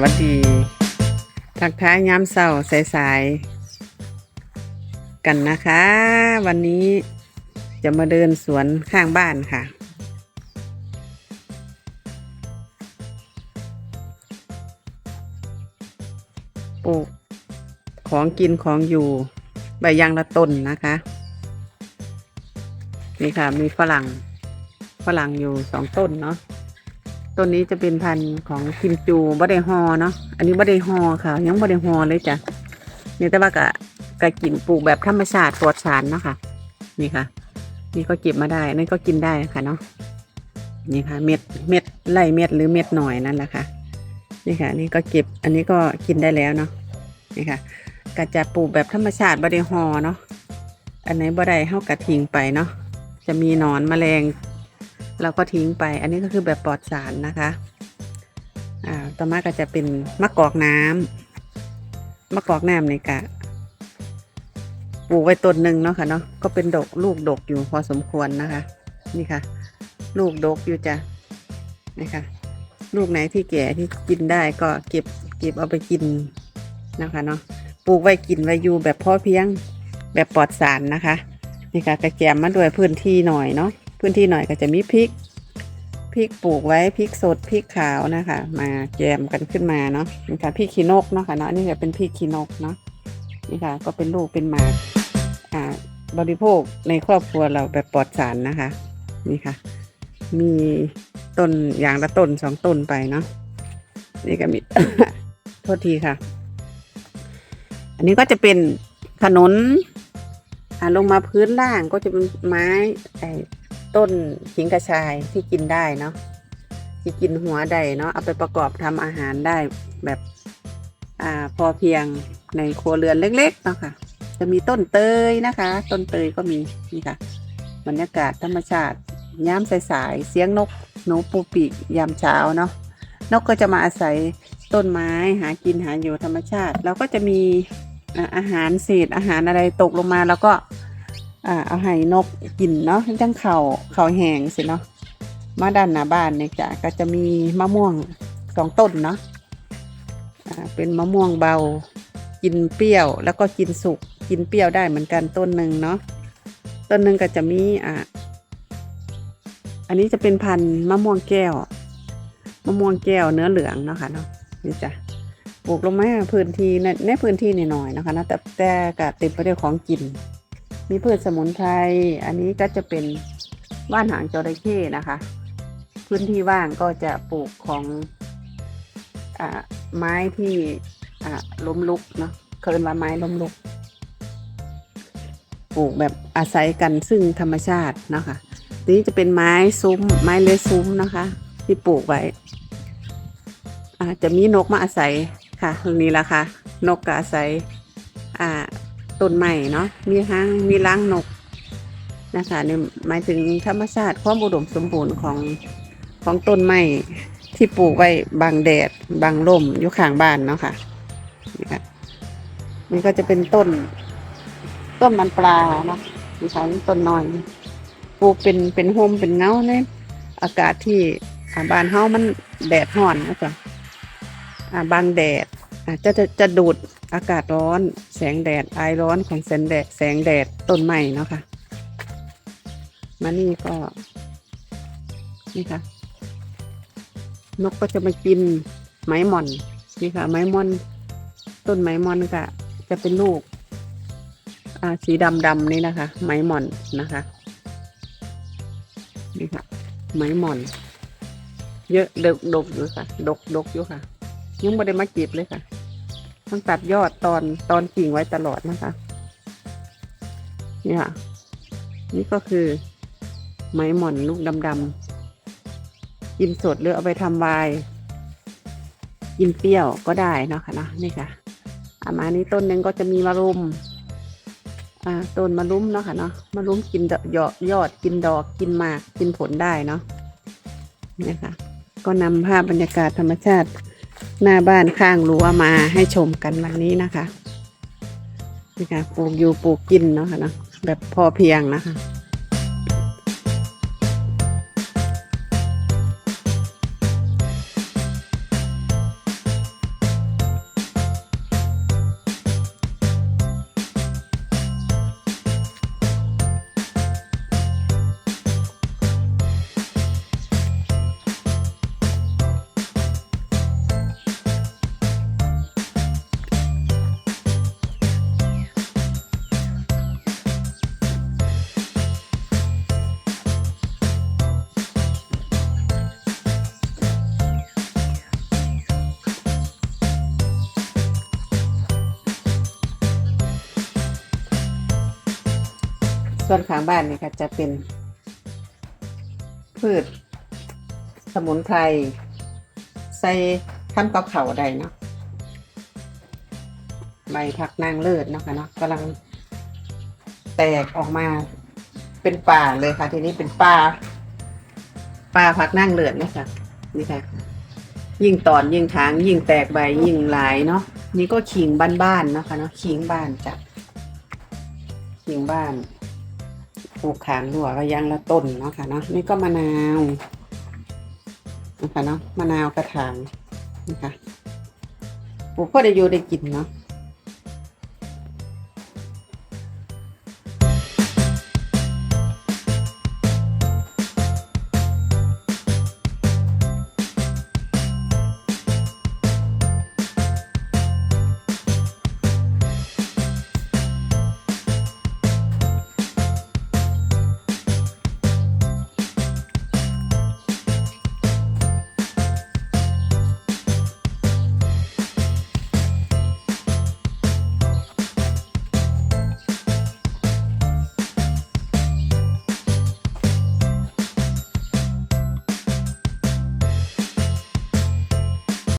วัสดี ทักทายย้ำเศร้าสายๆกันนะคะ วันนี้จะมาเดินสวนข้างบ้านค่ะ ปลูกของกินของอยู่ ใบยางละต้นนะคะ นี่ค่ะมีฝรั่งฝรั่งอยู่สองต้นเนาะ ต้นนี้จะเป็นพันธุ์ของคิมจูบ่ได้ฮอเนาะอันนี้บ่ได้ฮอค่ะ ยังบ่ได้ฮอเลยจ้ะเนี่แต่ว่ากะกะกินปลูกแบบธรรมชาติปลอดสารเนาะค่ะ นี่ค่ะ นี่ก็เก็บมาได้นั่นก็กินได้ค่ะเนาะนี่ค่ะ เม็ดเม็ดไล่เม็ดหรือเม็ดหน่อยนั่นแหละค่ะนี่ค่ะนี่ก็เก็บอันนี้ก็กินได้แล้วเนาะนี่ค่ะก็จะปลูกแบบธรรมชาติบ่ได้ฮอเนาะอันไหนบ่ได้เฮากะทิ้งไปเนาะจะมีหนอนแมลง เราก็ทิ้งไป อันนี้ก็คือแบบปลอดสารนะคะ อ่า ต่อมาก็จะเป็นมะกอกน้ำมะกอกน้ำนี่กะปลูกไว้ต้นหนึ่งเนาะค่ะเนาะ ก็เป็นดอกลูกดกอยู่พอสมควรนะคะ นี่ค่ะ ลูกดกอยู่จ้ะนี่ค่ะลูกไหนที่แก่ที่กินได้ก็เก็บเก็บเอาไปกินนะคะเนาะปลูกไว้กินไว้อยู่แบบพอเพียงแบบปลอดสารนะคะ นี่ค่ะกระแจมมาด้วยพื้นที่หน่อยเนาะ พื้นที่หน่อยก็จะมีพริกพริกปลูกไว้พริกสดพริกขาวนะคะ มาแจมกันขึ้นมาเนาะนี่ค่ะพริกขี้นกเนาะค่ะเนาะนี่จะเป็นพริกขี้นกเนาะนี่ค่ะ ก็เป็นลูกเป็นหมากอ่าบริโภคในครอบครัวเราแบบปลอดสารนะคะ นี่ค่ะ มีต้นอย่างละต้นสองต้นไปเนาะนี่ก็มีโทษทีค่ะ อันนี้ก็จะเป็นขนุนอ่าลงมาพื้นล่างก็จะเป็นไม้ไอ ต้นขิงกระชายที่กินได้เนาะที่กินหัวได้เนาะเอาไปประกอบทำอาหารได้แบบอ่าพอเพียงในครัวเรือนเล็กๆเนาะค่ะ จะมีต้นเตยนะคะ ต้นเตยก็มีนี่ค่ะบรรยากาศธรรมชาติย้ำสายๆเสียงนกหนูปูปีกยามเช้าเนาะนกก็จะมาอาศัยต้นไม้หากินหาอยู่ธรรมชาติแล้วก็จะมีอาอาหารเศษอาหารอะไรตกลงมาแล้วก็ อ่าเอาให้นกกินเนาะจังเขาเขาแห้งสิเนาะมาด้านหน้าบ้านเนี่ยจ้ะก็จะมีมะม่วงสองต้นเนาะอ่าเป็นมะม่วงเบา กินเปรี้ยวแล้วก็กินสุกกินเปรี้ยวได้เหมือนกันต้นหนึ่งเนาะต้นหนึ่งก็จะมีอ่าอันนี้จะเป็นพันธุ์มะม่วงแก้วมะม่วงแก้วเนื้อเหลืองเนาะค่ะเนาะนี่จ้ะปลูกลงมาพื้นที่ในในพื้นที่หน่อยๆนะคะนะแต่แต่ก็เต็มไปด้วยของกิน มีพืชสมุนไพร อันนี้ก็จะเป็นว่านหางจระเข้นะคะ พื้นที่ว่างก็จะปลูกของอไม้ที่ล้มลุกเนาะเคินว่าไม้ล้มลุก ปลูกแบบอาศัยกันซึ่งธรรมชาตินะคะนี้จะเป็นไม้ซุ้ม ไม้เลื้อยซุ้มนะคะ ที่ปลูกไว้อาจะมีนกมาอาศัยค่ะนี่แหละค่ะ นกก็อาศัยอ่า ต้นใหม่เนาะมีห้างมีล้างนกนะคะนี่หมายถึงธรรมชาติความอุดมสมบูรณ์ของของต้นไม้ที่ปลูกไว้บังแดดบังลมอยู่ข้างบ้านเนาะค่ะนี่ค่ะนี่ก็จะเป็นต้น ต้นมันปลาเนาะนี่ค่ะนี่ต้นน้อยปลูกเป็นเป็นโฮมเป็นเงาเนี่ยอากาศที่บ้านเฮามันแดดร้อนนะจ๊ะอ่าบางแดด อาจะจะจะดูดอากาศร้อน แสงแดดไอร้อนของแสงแดดแสงแดดต้นไม้เนาะค่ะมานี่ก็นี่ค่ะ นกก็จะมากินไม้หม่อนนี่ค่ะ ไม้ม่อน ต้นไม้ม่อนก็จะเป็นลูกอ่าสีดำดำนี่นะคะ ไม้หม่อนนะคะนี่ค่ะ ไม้หม่อน เยอะดกดกอยู่ค่ะ ดกดกอยู่ค่ะ ยังไม่ได้มาเก็บเลยค่ะ ต้องตัดยอดตอนตอนกิ่งไว้ตลอดนะคะนี่ค่ะนี่ก็คือ ไม้หม่อนลูกดำๆกินสดหรือเอาไปทำวน์กินเปรี้ยวก็ได้นะคะเนาะนี่ค่ะอามานี้ต้นหนึ่งก็จะมีมะรุมอ่าต้นมะรุมเนาะค่ะเนาะมะรุมกินยอดยอดกินดอกกินหมากกินผลได้เนาะนี่ค่ะ ก็นำภาพบรรยากาศธรรมชาติ หน้าบ้านข้างรั้วมาให้ชมกันวันนี้นะคะนี่ค่ะปลูกอยู่ปลูกกินเนาะค่ะเนาะแบบพอเพียงนะคะ ส่วนข้างบ้านนี่ก็จะเป็น พืช สมุนไพรใส่ทำกับเขาได้เนาะใบผักนางเลิศเนาะค่ะเนาะกำลังแตกออกมาเป็นป่าเลยค่ะ ทีนี้เป็นป่าป่าผักนางเลิศเนี่ยค่ะนี่ค่ะ ยิ่งตอนยิ่งทาง ยิ่งแตกใบยิ่งหลายเนาะนี่ก็ขิงบ้านๆเนาะค่ะเนาะขิงบ้านจ้ะขิงบ้าน ปลูกขางรั้วก็ยังละต้นเนาะค่ะเนาะนี่ก็มะนาวนะคะเนาะมะนาวกระถางนะคะปลูกพอได้อยู่ได้กินเนาะ